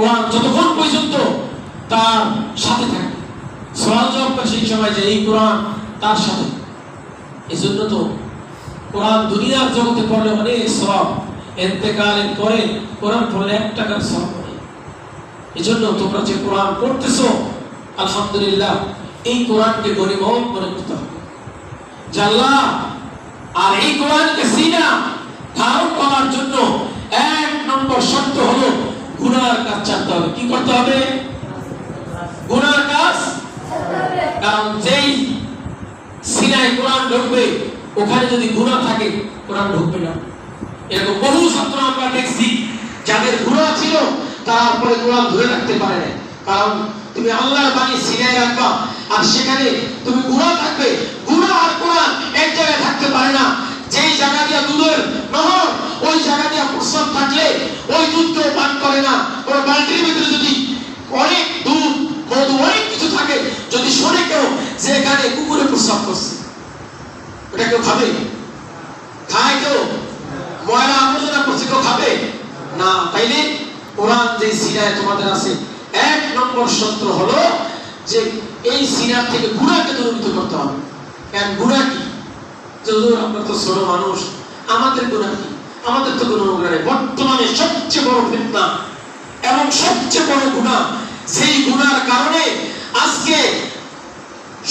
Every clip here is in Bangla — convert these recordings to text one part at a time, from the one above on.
কোরআন যতক্ষণ পর্যন্ত তার সাথে থাকে। সওয়াল জবাব করে সেই সময় যে এই কোরআন তার সাথে। এই জন্য তো কোরআন দুনিয়ার জগতে পড়লে অনেক সব এতেকালের পরে কোরআন পড়লে এক টাকার সব নেই। এই জন্য তোমরা যে কোরআন পড়তেছো, আলহামদুলিল্লাহ, এই কোরআনকে গরিমত মনে করতে হবে। জাল্লা আর এই কোরআনকে সিনা ধারণ করার জন্য এক নম্বর শর্ত হলো গুনার কাজ ছাড়তে হবে। কি করতে হবে? গুনার কাজ কারণ যেই সিনায় কোরআন ঢুকবে, ওখানে যদি গুনাহ থাকে, কোরআন ঢুকবে না। এরকম বহু ছাত্র আমরা দেখছি, যাদের গুনাহ ছিল তারপরে কোরআন ধরে রাখতে পারে না কারণ তুমি আল্লাহর বাণী সিনায় রাখবা, আর সেখানে তুমি গুনাহ থাকবে। গুনাহ আর কোরআন এক জায়গায় থাকতে পারে না। যেই জায়গা দিয়া দুধের নহর, ওই জায়গা দিয়া প্রস্রাব থাকলে, ওই দুধ কেউ পান করে না ওর বালতির ভিতরে যদি অনেক দুধ, মধু, অনেক কিছু থাকে, যদি শোনে কেউ যে এখানে কুকুরে প্রস্রাব করছে ওটা কেউ খাবে? খায় কেউ? ময়লা আবর্জনা করছে কেউ খাবে? না, তাইলে কোরআন যে সিনায় তোমাদের আছে, এক নম্বর সত্য হলো যে এই সিনার থেকে গুণাকে দূরীভূত করতে হবে। কেন গুণা কি? যে আমরা তো ছোট মানুষ, আমাদের গুণা কি? আমাদের তো কোনো বর্তমানে সবচেয়ে বড় ফিতনা এবং সবচেয়ে বড় গুণা সেই গুণার কারণে আজকে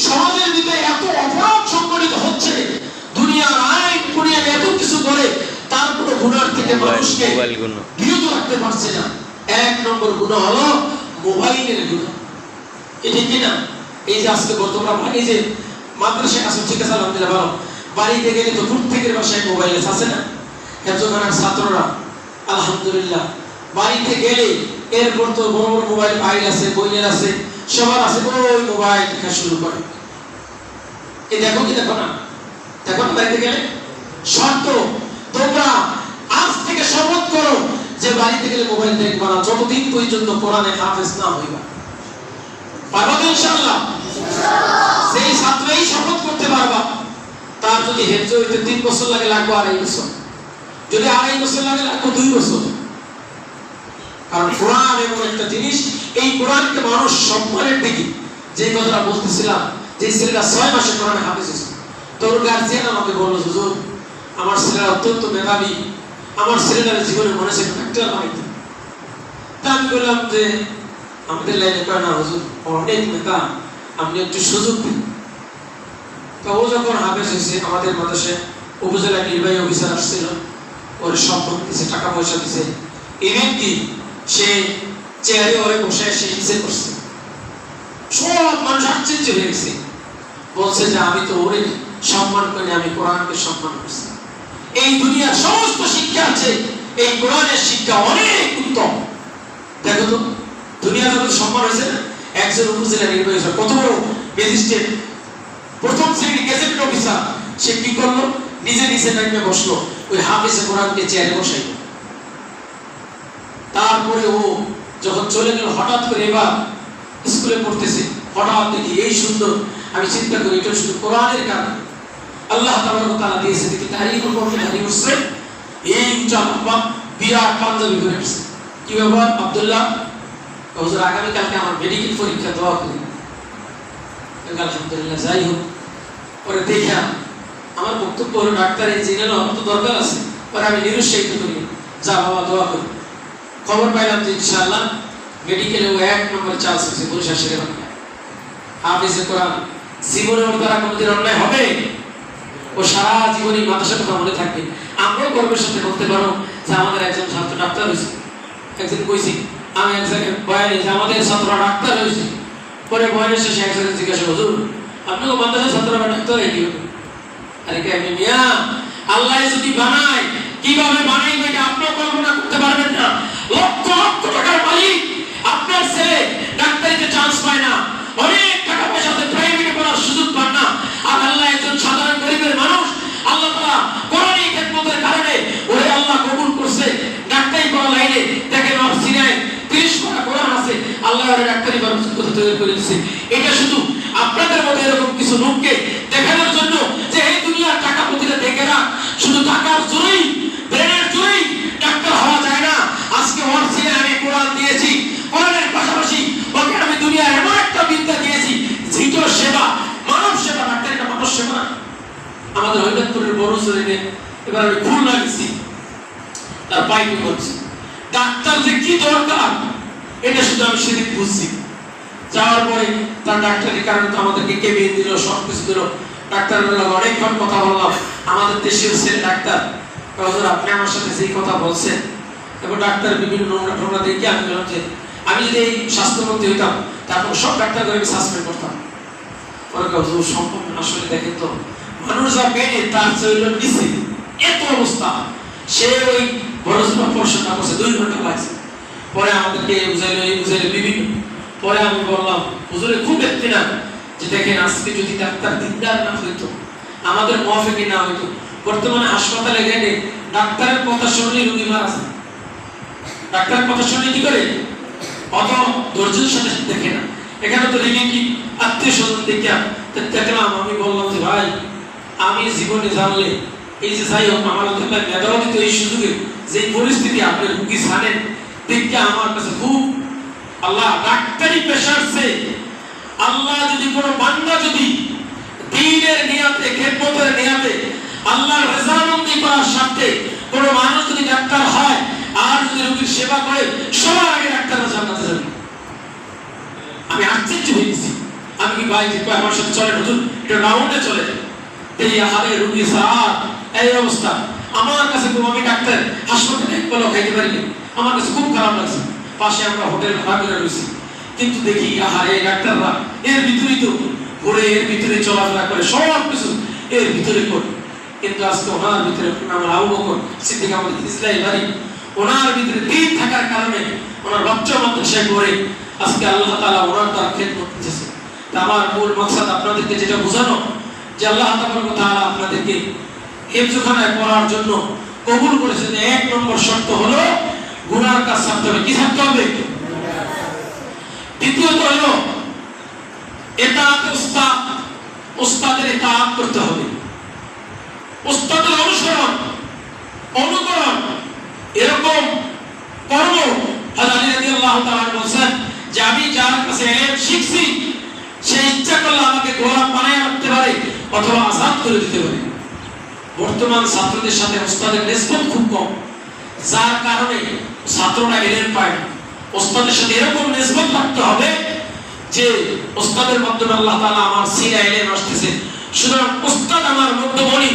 সমাজের ভিতরে এত অপরাধ সংগঠিত হচ্ছে দুনিয়ার আইন দুনিয়ার এত কিছু করে তারপরে গুণার থেকে মানুষকে বিরত রাখতে পারছে না। এক নম্বর গুণা হলো মোবাইলের গুণা। এটা কি না? এই যে আজকে বর্তমান এই যে মাদ্রাসায় আসো ঠিক আছে আলহামদুলিল্লাহ ভালো। বাড়িতে গেলে তো প্রত্যেকের বাসায় মোবাইল আছে না? হেফজখানার ছাত্ররা আলহামদুলিল্লাহ বাড়িতে গেলে এরপর তো বড় বড় মোবাইল ফাইল আছে বইয়ের আছে, সবার আছে, ওই মোবাইল দেখা শুরু করে। এ দেখো কি দেখো না? দেখো না বাড়িতে গেলে? শর্ত, তোমরা আজ থেকে শপথ করো যে বাড়িতে গেলে মোবাইল দেখবা না, যতদিন পর্যন্ত কোরআনে হাফেজ না হইবা। পারবা তো ইনশাআল্লাহ? সেই ছাত্রই শপথ করতে পারবা, তার যদি হেফজ হইতে তিন বছর লাগে লাগবে আড়াই বছর। যদি আড়াই বছর লাগে লাগবে দুই বছর। কারণ কোরআন এমন একটা জিনিস, এই কোরআনকে মানুষ সম্মানের দিকে যে কথাটা বলতেছিলাম যে ছেলেটা ছয় মাসে কোরআনে হাফেজ হয়েছে। তোর গার্জিয়ান আমাকে বলল, হুজুর, আমার ছেলেরা অত্যন্ত মেধাবী, আমার ছেলেটার জীবনে মনে হচ্ছে একটা বানাইতে তা আমি বললাম যে, আমাদের লাইনে কয় না, হুজুর, অনেক মেধা আপনি একটু সুযোগ দিন। তো ও যখন হাফেজ হয়েছে, আমাদের মাদ্রাসে উপজেলা নির্বাহী অফিসার আসছিল, ওর সম্পদ দিছে, টাকা পয়সা দিছে। ইভেন কি সে চেয়ারে ওরে বসে সে হিসেব করছে। সব মানুষ আশ্চর্য হয়ে গেছে। বলছে যে, আমি তো ওরে সম্মান করি আমি কোরআনকে সম্মান করছি। এই দুনিয়ার সমস্ত শিক্ষা আছে। এই কোরআনের শিক্ষা অনেক উত্তম। দেখো তো দুনিয়া যত সম্মান হয়েছে না? একজন উপজেলা নির্বাহী কত বড় ম্যাজিস্ট্রেট। প্রথম শ্রেণি গেজেটেড অফিসার, সে কি করল? নিজে নিজে নামে বসল। ওই হাফিজে কোরআনকে চেয়ারে বসাইলো। তারপরে ও যখন চলে গেল, হঠাৎ করে এবার স্কুলে পড়তেছে। হঠাৎ দেখি এই সুন্দর, আমি চিন্তা করি, এটা শুধু কোরআনের কারণে। আল্লাহ তাআলা দিয়েছে, দেখি তারিখ করতে বসছে। এই বিরাট পাঞ্জাবি করে আসছে কি ব্যাপার, আব্দুল্লাহ? আগামী কালকে আমার মেডিকেল পরীক্ষা দেওয়া করি আলহামদুলিল্লাহ, যাই হোক। পরে দেখা, আমার বক্তব্য হলো, ডাক্তার, ইঞ্জিনিয়ার, আমার তো দরকার আছে। পরে আমি নিরুৎসাহিত করি, যা বাবা দোয়া করি। খবর পাইলাম যে ইনশাআল্লাহ মেডিকেলে ও এক নম্বর চান্স হয়েছে বরিশাল শেরে হাফিজে কোরআন, জীবনে ওর দ্বারা কোনোদিন অন্যায় হবে? ও সারা জীবনই মাদ্রাসার কথা মনে থাকবে। আমরাও গর্বের সাথে বলতে পারো যে আমাদের একজন ছাত্র ডাক্তার হয়েছে। একদিন কইছি, আমি এক জায়গায় যে আমাদের ছাত্ররা ডাক্তার হয়েছে। পরে বয়ানের শেষে একজনের জিজ্ঞাসা, হুজুর আপনাকে মাদ্রাসার ছাত্ররা ডাক্তার হয়ে আরে কে, আমি মিয়া, আল্লাহ যদি বানায়, কীভাবে বানাইবে এটা আপনিও কল্পনা করতে পারবেন না? টাকার মালিক আপনার ছেলে ডাক্তারিতে চান্স পায় না। অনেক টাকা পয়সাতে প্রাইভেটে পড়ার সুযোগ পান না। আল্লাহ একজন সাধারণ গরিবের মানুষ, আল্লাহ তারা কোরআনী খেদমতের কারণে ওরে আল্লাহ কবুল করছে ডাক্তারি পড়া লাইনে দেখেন ওর সিনায় 30 পারা কোরআন আছে আল্লাহ ওরে ডাক্তারি পড়ার যোগ্যতা তৈরি করে দিয়েছে এটা শুধু আপনাদের মতো এরকম কিছু লোককে দেখানোর জন্য যে এই দুনিয়ার টাকা পতিরা দেখে না শুধু টাকার জোরেই ব্রেনের জোরেই ডাক্তার হওয়া যায় না আজকে ওর সিনে আমি কোরআন দিয়েছি এবার আমি খুলনা গেছি তার পাইপি করছি। ডাক্তার কি দরকার, এটা শুধু আমি সেদিন বুঝছি। যাওয়ার পরে তার ডাক্তারের কারণে তো আমাদেরকে কেবিন দিল সব কিছু দিল। ডাক্তার অনেকক্ষণ কথা বললাম। আমাদের দেশের ছেলে ডাক্তার। হুজুর, আপনি আমার সাথে যেই কথা বলছেন। এবং ডাক্তার বিভিন্ন নোংরা টোংরা দেখে আমি বললাম যে, আমি যদি এই স্বাস্থ্যমন্ত্রী হইতাম, তারপর সব ডাক্তারদের আমি সাসপেন্ড করতাম। পরে হুজুর না। আসলে দেখেন তো সে ওই ঘণ্টা পরে আমাদেরকে পরে আমি বললাম যে আমাদের না হইতো, বর্তমানে হাসপাতালে গেলে ডাক্তারের কথা শুনলে রুগী মারা যায়। ডাক্তারের কথা শুনলে কি করে? অত ধৈর্যের সাথে দেখে না। এখানে তো দেখি কি? আত্মীয় স্বজন দেখে দেখলাম, আমি বললাম যে, ভাই আমি জীবনে জানলে, এই যে যাই হোক, আমার মেধাবী তো এই সুযোগে, যে পরিস্থিতি আপনি রুগী জানেন, দেখে আমার কাছে খুব, আল্লাহ ডাক্তারি পেশার সে, আল্লাহ যদি কোনো বান্দা যদি দিনের নিয়াতে, খেদমতের নিয়াতে আল্লাহর রেজামন্দি করার স্বার্থে কোনো মানুষ যদি ডাক্তার হয়, আর যদি রোগীর সেবা করে, সবার আগে ডাক্তাররা জান্নাতে যাবে। আমি আশ্চর্য হয়ে গেছি। আমি কি ভাই আমার সাথে চলে নতুন এটা রাউন্ডে চলে এই হারে রুগী স্যার, এই অবস্থা। আমার কাছে খুব আমি ডাক্তার, হাসপাতালে এক খাইতে পারিনি আমার কাছে খুব খারাপ লাগছে। পাশে আমরা হোটেল ভাড়া করে রয়েছি। কিন্তু দেখি, আহারে ডাক্তাররা, এর ভিতরেই তো ঘুরে, এর ভিতরে চলাফেরা করে, সব কিছু, এর ভিতরে করে কিন্তু আজকে ওনার ভিতরে আমার আবু বকর সিদ্দিক আমাদের ইসলাই বাড়ি, ওনার ভিতরে দিন থাকার কারণে ওনার বাচ্চা মাদ্রাসায় করে আজকে আল্লাহ তাআলা ওনার দ্বারা খেদমত দিতেছে তা আমার মূল মাকসাদ আপনাদেরকে যেটা বোঝানো যে আল্লাহ তাআলা আপনাদেরকে হেফজখানায় পড়ার জন্য কবুল করেছেন, এক নম্বর শর্ত হলো গুনার কাজ ছাড়তে হবে। কি ছাড়তে হবে? দ্বিতীয়ত হলো এতাত উস্তাদ, উস্তাদের এতাত করতে হবে। উস্তাদের অনুসরণ, অনুকরণ, এরকম কর্ম হাজারি রাদিয়াল্লাহু তাআলা বলেন যে আমি যার কাছে শিখছি, সে ইচ্ছা করলে আমাকে গোলাম বানায় রাখতে পারে। অথবা আজাদ করে দিতে পারে। বর্তমান ছাত্রদের সাথে ওস্তাদের নিসবত খুব কম। যার কারণে ছাত্ররা এলেন পায় ওস্তাদের সাথে এরকম নিসবত থাকতে হবে যে, ওস্তাদের মাধ্যমে আল্লাহ তাআলা আমার সিরা এলেন আসতেছে। সুতরাং ওস্তাদ আমার মধ্যমণি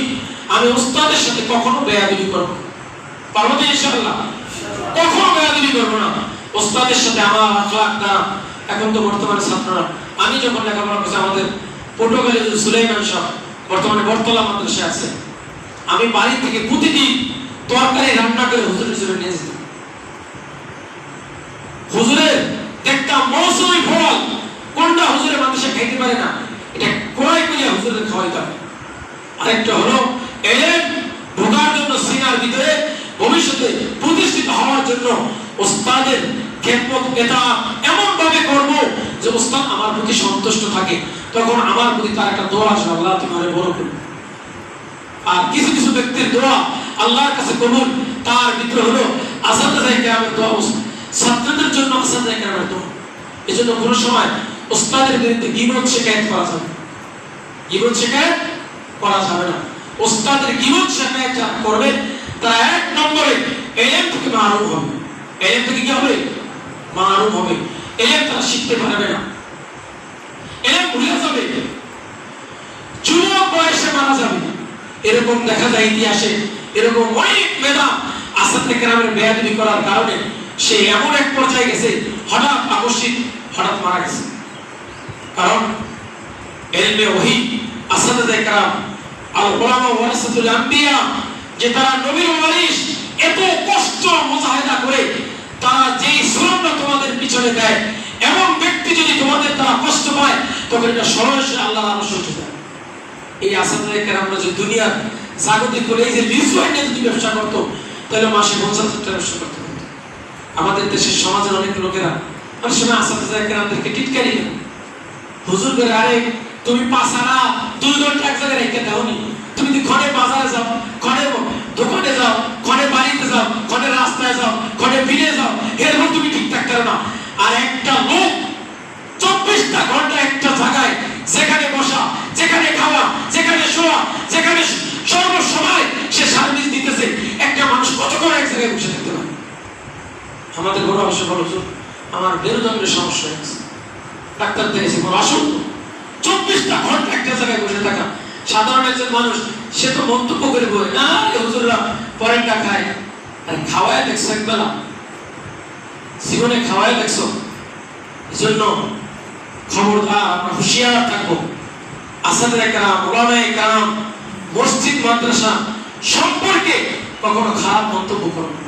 আমি ওস্তাদের সাথে কখনো বেয়াদবি করব। পারব তো ইনশাআল্লাহ? কখনো বেয়াদবি করব না। ওস্তাদের সাথে আমার আখলাক না এখন তো বর্তমানে ছাত্ররা, আমি যখন লেখাপড়া করছি, আমাদের পটুয়াখালী বর্তমানে বর্তলা মাদ্রাসায় আছে। আমি বাড়ি থেকে প্রতিদিন তরকারি রান্না করে হুজুর হুজুরে নিয়ে যেতাম। হুজুরের একটা মৌসুমি ফল কোনটা হুজুরের খাইতে পারে না, এটা ক্রয় করে হুজুরের খাওয়াইতাম আরেকটা হলো, এলেন ঢোকার জন্য সিনার ভিতরে ভবিষ্যতে প্রতিষ্ঠিত হওয়ার জন্য ওস্তাদের খেদমত এটা এমন ভাবে করব যে ওস্তাদ আমার প্রতি সন্তুষ্ট থাকে। তখন আমার প্রতি তার একটা দোয়া আছে আল্লাহ তুমি আমারে বড় করবে আর কিছু কিছু ব্যক্তির দোয়া আল্লাহর কাছে কবুল, তার ভিতরে হলো আসাদে যায় কেরামের দোয়া ছাত্রদের জন্য আসাদে যায় কেরামের দোয়া। এই জন্য কোনো সময় ওস্তাদের বিরুদ্ধে গিবত শেখায়ত করা যাবে গিবত শেখায়ত করা যাবে না। ওস্তাদের গিবত শেখায়ত যারা করবে, তারা এক নম্বরে এলেম থেকে মারুম হবে। এলেম থেকে কি হবে? মারুম হবে। এলেম তারা শিখতে পারবে এলেম ভুলে যাবে যুবক বয়সে মারা যাবে এরকম দেখা যায় ইতিহাসে, এরকম অনেক মেধা আসাদ কেরামের বেয়াদবি করার কারণে সে এমন এক পর্যায়ে গেছে, হঠাৎ আকস্মিক হঠাৎ মারা গেছে। কারণ এলমে ওহি, আসাদ কেরাম, আল ওলামা ওয়ারাসাতুল আম্বিয়া, যে তারা নবীর ওয়ারিস এত কষ্ট মুজাহিদা করে তারা যেই শ্রমটা তোমাদের পিছনে দেয়, এমন ব্যক্তি যদি তোমাদের তারা কষ্ট পায়, তখন এটা সরাসরি আল্লাহর আরশ উঠে যায় এই আসাদুল্লাহ কেরামরা যে দুনিয়ার জাগতিক করে এই যে আইনে যদি ব্যবসা করতো, তাহলে মাসে পঞ্চাশ হাজার ব্যবসা করতে। আমাদের দেশের সমাজের অনেক লোকেরা অনেক সময় টিটকারি না। হুজুর করে আরে, তুমি পাসারা দুই ঘণ্টা এক জায়গায় রেখে দাওনি। তুমি যদি খড়ে বাজারে যাও খড়ে দোকানে যাও খড়ে বাড়িতে যাও খড়ে রাস্তায় যাও খড়ে ফিরে যাও, এরকম তুমি ঠিকঠাক করো না। আর একটা লোক সর্বসময় সে সার্ভিস দিতেছে। একটা মানুষ কতক্ষণ এক জায়গায় বসে থাকতে পারে? আমাদের ঘরে অবশ্য বলো আমার মেরুদণ্ডের সমস্যা হয়েছে। ডাক্তার দেখেছি বড় আসুন চব্বিশটা ঘণ্টা একটা জায়গায় বসে থাকা। সাধারণ একজন মানুষ, সে তো মন্তব্য করে বলে, না হুজুররা পরেরটা খায়। আর খাওয়ায় দেখছ একবেলা? জীবনে খাওয়ায় দেখছ? এই জন্য খবরদার, আমরা হুঁশিয়ার থাকব। আসাদের কারাম ওলানায় কারাম মসজিদ মাদ্রাসা সম্পর্কে কখনো খারাপ মন্তব্য করো না।